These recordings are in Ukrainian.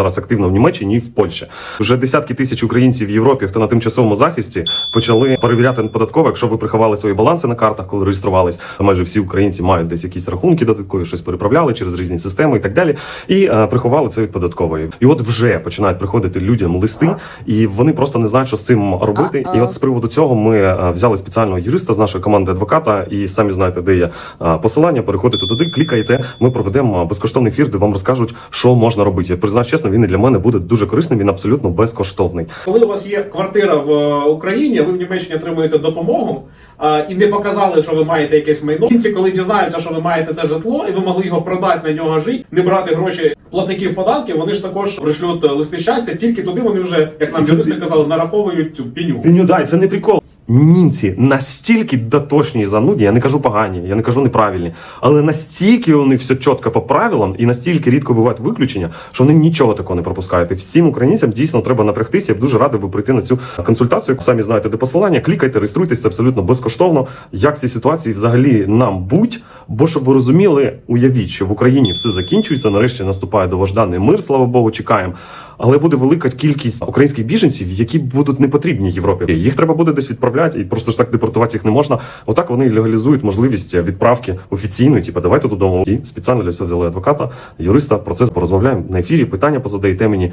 зараз активно в Німеччині і в Польщі. Вже десятки тисяч українців в Європі, хто на тимчасовому захисті, почали перевіряти податково. Якщо ви приховали свої баланси на картах, коли реєструвались, майже всі українці мають десь якісь рахунки додаткові, щось переправляли через різні системи і так далі. І е, приховали це від податкової. І от вже починають приходити людям листи, і вони просто не знають, що з цим робити. І от з приводу цього ми е, взяли спеціального юриста з нашої команди адвоката, і самі знаєте, де є е, посилання. Переходите туди, клікаєте. Ми проведемо безкоштовний ефір, де вам розкажуть, що можна робити. Я признаюсь чесно, він і для мене буде дуже корисним. Він абсолютно безкоштовний. Коли у вас є квартира в е, Україні, ви в Німеччині отримуєте допомогу е, і не показали, що ви маєте якесь майно. Кінці, коли дізнаються, що ви маєте це житло, і ви могли його продати на нього жити, не брати гроші платників податків, вони ж також пришлють е, листи щастя. Тільки туди вони вже, як нам юристи казали, нараховують цю пеню. Пеню, дай, це не прикол. Німці настільки дотошні і занудні, я не кажу погані, я не кажу неправильні, але настільки вони все чітко по правилам і настільки рідко бувають виключення, що вони нічого такого не пропускають. І всім українцям дійсно треба напрягтися. Я б дуже радий би прийти на цю консультацію. Самі знаєте, де посилання. Клікайте, реєструйтесь, абсолютно безкоштовно. Як в цій ситуації взагалі нам будь? Бо щоб ви розуміли, уявіть, що в Україні все закінчується. Нарешті наступає довожданий мир, слава Богу, чекаємо. Але буде велика кількість українських біженців, які будуть не потрібні Європі. Їх треба буде десь відправляти, і просто ж так депортувати їх не можна. Отак вони легалізують можливість відправки офіційної, типу, давайте додому. І спеціально для цього взяли адвоката, юриста. Про це порозмовляємо на ефірі. Питання позадаєте мені.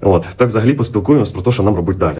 От так взагалі поспілкуємось про те, що нам робити далі.